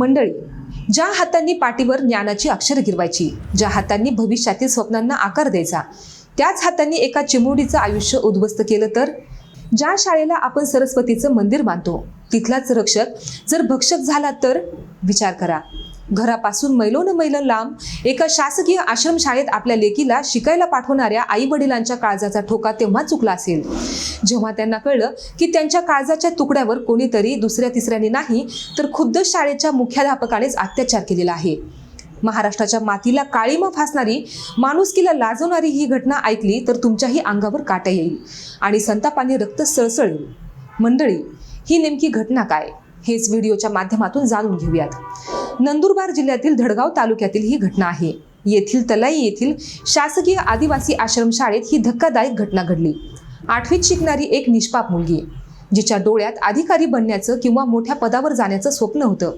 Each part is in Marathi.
मंडळी ज्या हातांनी पाठीवर ज्ञानाची अक्षर गिरवायची ज्या हातांनी भविष्यातील स्वप्नांना आकार द्यायचा त्याच हातांनी एका चिमुडीचं आयुष्य उद्ध्वस्त केलं तर? ज्या शाळेला आपण सरस्वतीचं मंदिर मानतो तिथलाच रक्षक जर भक्षक झाला तर? विचार करा. घरापासून मैलोन मैल लांब एका शासकीय आश्रमशाळेत आपल्या लेकीला शिकायला पाठवणाऱ्या आई वडिलांच्या काळजाचा ठोका तेव्हा चुकला असेल. जेव्हा त्यांना कळलं की त्यांच्या काळजाच्या तुकड्यावर कोणीतरी दुसऱ्या तिसऱ्याने नाही तर खुद्द शाळेच्या मुख्याध्यापकानेच अत्याचार केलेला आहे. महाराष्ट्राच्या मातीला काळीमा फासणारी माणुसकीला लाजवणारी ही घटना ऐकली तर तुमच्याही अंगावर काटा येईल. आणि संतापाने रक्त सळसळेल मंडळी ही नेमकी घटना काय? हेच व्हिडिओच्या माध्यमातून जाणून घेऊयात. नंदुरबार जिल्ह्यातील धडगाव तालुक्यातील ही घटना आहे. येथील तलाई येथील शासकीय आदिवासी आश्रमशाळेत ही धक्कादायक घटना घडली. आठवीत शिकणारी एक निष्पाप मुलगी जिच्या डोळ्यात अधिकारी बनण्याचं किंवा मोठ्या पदावर जाण्याचं स्वप्न होतं.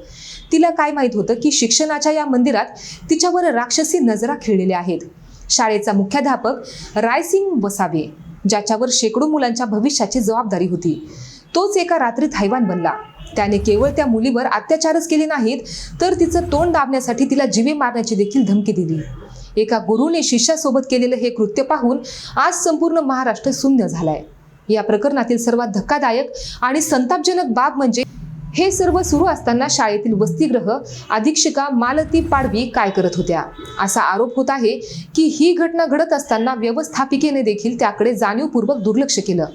तिला काय माहीत होतं की शिक्षणाच्या या मंदिरात तिच्यावर राक्षसी नजरा खिळलेल्या आहेत. शाळेचा मुख्याध्यापक रायसिंग वसावे ज्याच्यावर शेकडो मुलांच्या भविष्याची जबाबदारी होती तोच एका रात्रीत हैवान बनला. त्याने केवळ त्या मुलीवर अत्याचारच केले नाहीत तर तिचं तोंड दाबण्यासाठी तिला जीवे मारण्याची देखील धमकी दिली. एका गुरुने शिष्यासोबत केलेलं हे कृत्य पाहून आज संपूर्ण महाराष्ट्र शून्य झालाय. या प्रकरणातील सर्वात धक्कादायक आणि संतापजनक बाब म्हणजे हे सर्व सुरू असताना शाळेतील वसतिगृह अधीक्षिका मालती पाडवी काय करत होत्या? असा आरोप होत आहे की ही घटना घडत असताना व्यवस्थापिकेने देखील त्याकडे जाणीवपूर्वक दुर्लक्ष केलं.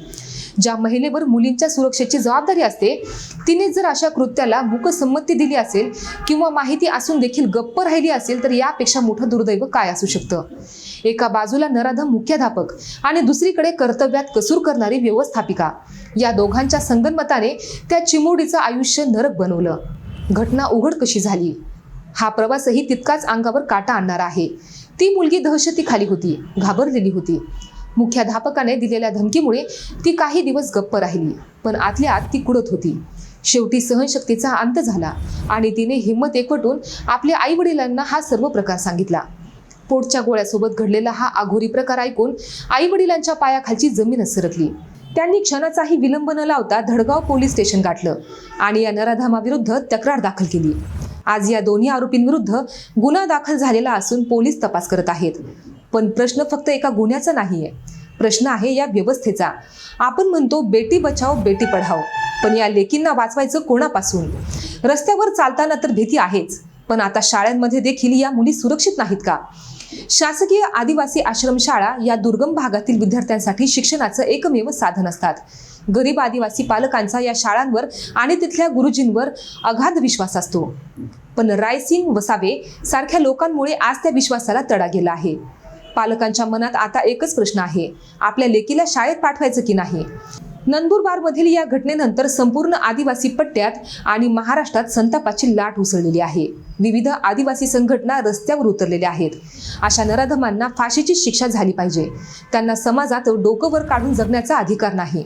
ज्या महिलेवर मुलींच्या सुरक्षेची जबाबदारी असते तिने जर अशा कृत्याला मुकसंमती दिली असेल किंवा माहिती असून देखील गप्प राहिली असेल तर यापेक्षा मोठं दुर्दैव काय असू शकतं? एका बाजूला नराधम मुख्याध्यापक आणि दुसरीकडे कर्तव्यात कसूर करणारी व्यवस्थापिका. या दोघांच्या संगनमताने त्या चिमुडीचं आयुष्य नरक बनवलं. घटना उघड कशी झाली? हा प्रवासही तितकाच अंगावर काटा आणणारा आहे. ती मुलगी दहशतीखाली होती घाबरलेली होती. मुख्याध्यापकाने दिलेल्या धमकीमुळे ती काही दिवस गप्प राहिली पण आतल्या आत ती कुडत होती. शेवटी सहनशक्तीचा अंत झाला आणि तिने हिंमत एकवटून आपल्या आई वडिलांना हा सर्व प्रकार सांगितला. पोटच्या गोळ्यासोबत घडलेला हा आघोरी प्रकार ऐकून आई वडिलांच्या पायाखालची जमीनच सरकली. त्यांनी क्षणाचाही विलंब न लावता धडगाव पोलीस स्टेशन गाठलं आणि या नराधामाविरुद्ध तक्रार दाखल केली. आज या दोन्ही आरोपींविरुद्ध गुन्हा दाखल झालेला असून पोलीस तपास करत आहेत. पण प्रश्न फक्त एका गुन्ह्याचा नाहीये प्रश्न आहे या व्यवस्थेचा. आपण म्हणतो बेटी बचाव बेटी पढाओ. पण या लेकींना वाचवायचं कोणापासून? रस्त्यावर चालताना तर भीती आहेच पण आता शाळांमध्ये देखील या मुली सुरक्षित नाहीत का? शासकीय आदिवासी आश्रमशाळा या दुर्गम भागातील विद्यार्थ्यांसाठी शिक्षणाचं एकमेव साधन असतात. गरीब आदिवासी पालकांचा या शाळांवर आणि तिथल्या गुरुजींवर अगाध विश्वास असतो. पण रायसिंग वसावे सारख्या लोकांमुळे आज त्या विश्वासाला तडा गेला आहे. पालकांच्या मनात आता एकच प्रश्न आहे. आपल्या लेकीला शाळेत पाठवायचं की नाही? नंदुरबारमधील या घटनेनंतर संपूर्ण आदिवासी पट्ट्यात आणि महाराष्ट्रात संतापाची लाट उसळलेली आहे. विविध आदिवासी संघटना रस्त्यावर उतरलेल्या आहेत. अशा नराधमांना फाशीची शिक्षा झाली पाहिजे. त्यांना समाजात डोकं वर काढून जगण्याचा अधिकार नाही.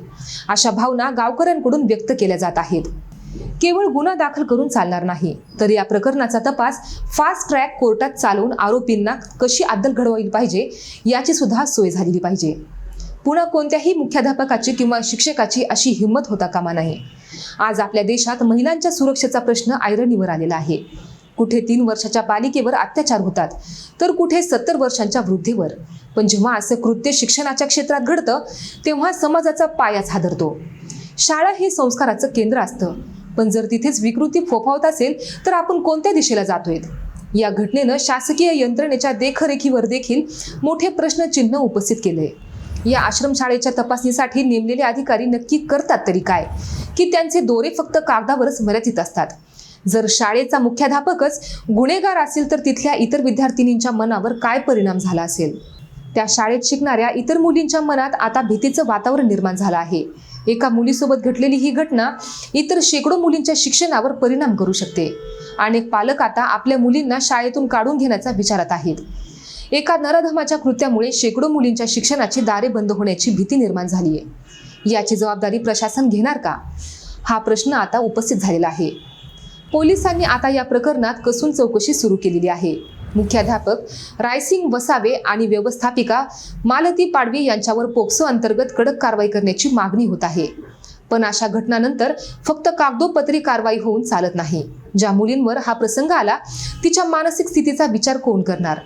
अशा भावना गावकऱ्यांकडून व्यक्त केल्या जात आहेत. केवळ गुन्हा दाखल करून चालणार नाही. तर या प्रकरणाचा तपास फास्ट ट्रॅक कोर्टात चालवून आरोपींना कशी अद्दल घडवली पाहिजे याची सुद्धा सोय झालेली पाहिजे. पुन्हा कोणत्याही मुख्याध्यापकाची किंवा शिक्षकाची अशी हिंमत होता कामा नाही. आज आपल्या देशात महिलांच्या सुरक्षेचा प्रश्न ऐरणीवर आलेला आहे. कुठे तीन वर्षाच्या बालिकेवर अत्याचार होतात तर कुठे सत्तर वर्षांच्या वृद्धीवर. पण जेव्हा असं कृत्य शिक्षणाच्या क्षेत्रात घडतं तेव्हा समाजाचा पायाच हादरतो. शाळा हे संस्काराचं केंद्र असतं. पण जर तिथेच विकृती फोफावत असेल तर आपण कोणत्या दिशेला जातोय या घटनेनं शासकीय यंत्रणेच्या देखरेखीवर देखील मोठे प्रश्नचिन्ह उपस्थित केले या आश्रमशाळेच्या तपासणीसाठी नेमलेले अधिकारी नक्की करतात तरी काय? की त्यांचे दोरे फक्त कागदावरच मर्यादित असतात? जर शाळेचा मुख्याध्यापकच गुन्हेगार असेल तर तिथल्या इतर विद्यार्थिनींच्या मनावर काय परिणाम झाला असेल? त्या शाळेत शिकणाऱ्या इतर मुलींच्या मनात आता भीतीचं वातावरण निर्माण झालं आहे. एका मुलीसोबत घडलेली ही घटना इतर शेकडो मुलींच्या शिक्षणावर परिणाम करू शकते. अनेक पालक आता आपल्या मुलींना शाळेतून काढून घेण्याचा विचारात आहेत. एका नरधमाच्या कृत्यामुळे शेकडो मुलींच्या शिक्षणाची दारे बंद होण्याची भीती निर्माण झाली आहे याची जबाबदारी प्रशासन घेणार का? हा प्रश्न आता उपस्थित झालेला आहे. पोलिसांनी आता या प्रकरणात कसून चौकशी सुरू केलेली आहे. मुख्याध्यापक रायसिंग वसावे आणि व्यवस्थापिका मालती पाडवी यांच्यावर पोक्सो अंतर्गत कडक कारवाई करण्याची मागणी होत आहे. पण अशा घटनानंतर फक्त कागदोपत्री कारवाई होऊन चालत नाही. ज्या मुलींवर हा प्रसंग आला तिच्या मानसिक स्थितीचा विचार कोण करणार?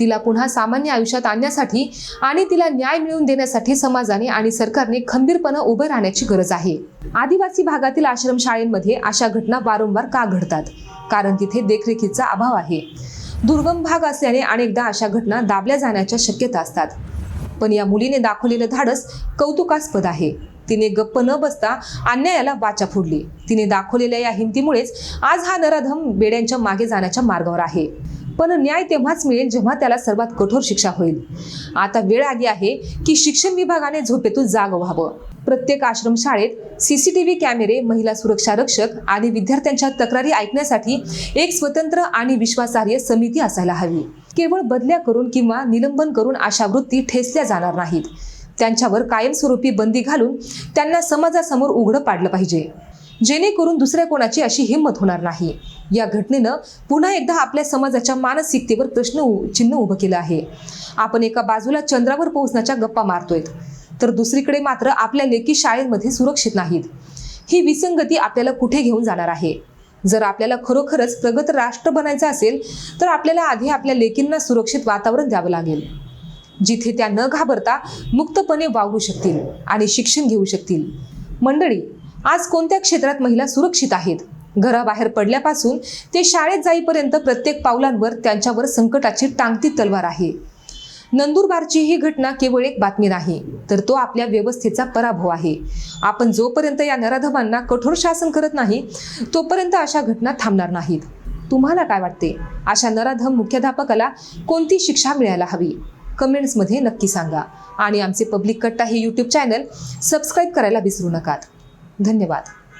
तिला पुन्हा सामान्य आयुष्यात आणण्यासाठी आणि तिला न्याय मिळवून देण्यासाठी समाजाने आणि सरकारने खंबीरपणे उभं राहण्याची गरज आहे. आदिवासी भागातील आश्रमशाळेमध्ये अशा घटना वारंवार का घडतात? कारण तिथे देखरेखीचा अभाव आहे. दुर्गम भाग असल्याने अनेकदा अशा घटना दाबल्या जाण्याच्या शक्यता असतात. पण या मुलीने दाखवलेलं धाडस कौतुकास्पद आहे. तिने गप्प न बसता अन्यायाला वाचा फोडली. तिने दाखवलेल्या या हिमतीमुळेच आज हा नराधम बेड्यांच्या मागे जाण्याच्या मार्गावर आहे. पण न्याय तेव्हाच मिळेल जेव्हा त्याला सर्वात कठोर शिक्षा होईल. आता वेळ आली आहे की शिक्षण विभागाने झोपेतून जाग व्हावं. प्रत्येक आश्रमशाळेत सीसीटीव्ही कॅमेरे महिला सुरक्षा रक्षक आणि विद्यार्थ्यांच्या तक्रारी ऐकण्यासाठी एक स्वतंत्र आणि विश्वासार्ह समिती असायला हवी. केवळ बदल्या करून किंवा निलंबन करून अशा वृत्ती ठेसल्या जाणार नाहीत. त्यांच्यावर कायमस्वरूपी बंदी घालून त्यांना समाजासमोर उघडं पाडलं पाहिजे. जेणेकरून दुसऱ्या कोणाची अशी हिंमत होणार नाही. या घटनेनं पुन्हा एकदा आपल्या समाजाच्या मानसिकतेवर प्रश्न उ- चिन्ह उभं केलं आहे. आपण एका बाजूला चंद्रावर पोहोचण्याच्या गप्पा मारतोय तर दुसरीकडे मात्र आपल्या लेखी शाळेमध्ये सुरक्षित नाहीत. ही विसंगती आपल्याला कुठे घेऊन जाणार आहे? जर आपल्याला खरोखरच प्रगत राष्ट्र बनायचं असेल तर आपल्याला आधी आपल्या लेकींना सुरक्षित वातावरण द्यावं लागेल. जिथे त्या न घाबरता मुक्तपणे वावरू शकतील आणि शिक्षण घेऊ शकतील. मंडळी आज कोणत्या क्षेत्रात महिला सुरक्षित आहेत? घराबाहेर पडल्यापासून ते शाळेत जाईपर्यंत प्रत्येक पावलांवर त्यांच्यावर संकटाची टांगती तलवार आहे. नंदुरबारची ही घटना केवळ एक बातमी नाही तर तो आपल्या व्यवस्थेचा पराभव आहे. आपण जोपर्यंत या नराधमांना कठोर शासन करत नाही तोपर्यंत अशा घटना थांबणार नाहीत. तुम्हाला काय वाटते? अशा नराधम मुख्याध्यापकाला कोणती शिक्षा मिळायला हवी? कमेंट्समध्ये नक्की सांगा. आणि आमचे पब्लिक कट्टा हे यूट्यूब चॅनल सबस्क्राईब करायला विसरू नका धन्यवाद.